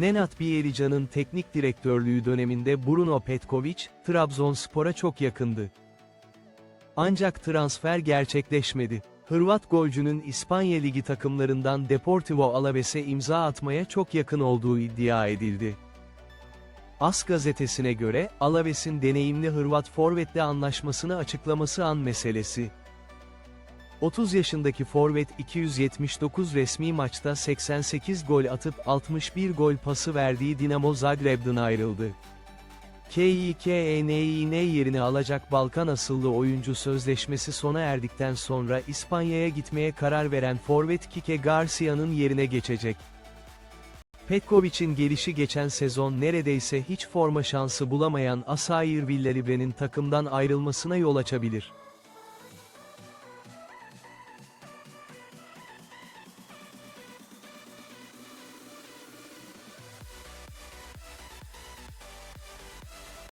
Nenad Bielitsa'nın teknik direktörlüğü döneminde Bruno Petkovic, Trabzonspor'a çok yakındı. Ancak transfer gerçekleşmedi. Hırvat golcünün İspanya Ligi takımlarından Deportivo Alaves'e imza atmaya çok yakın olduğu iddia edildi. AS gazetesine göre, Alaves'in deneyimli Hırvat forvetle anlaşmasını açıklaması an meselesi. 30 yaşındaki forvet 279 resmi maçta 88 gol atıp 61 gol pası verdiği Dinamo Zagreb'den ayrıldı. KİKENİN yerini alacak Balkan asıllı oyuncu sözleşmesi sona erdikten sonra İspanya'ya gitmeye karar veren forvet Kike Garcia'nın yerine geçecek. Petkovic'in gelişi geçen sezon neredeyse hiç forma şansı bulamayan Asayir Villaribre'nin takımdan ayrılmasına yol açabilir.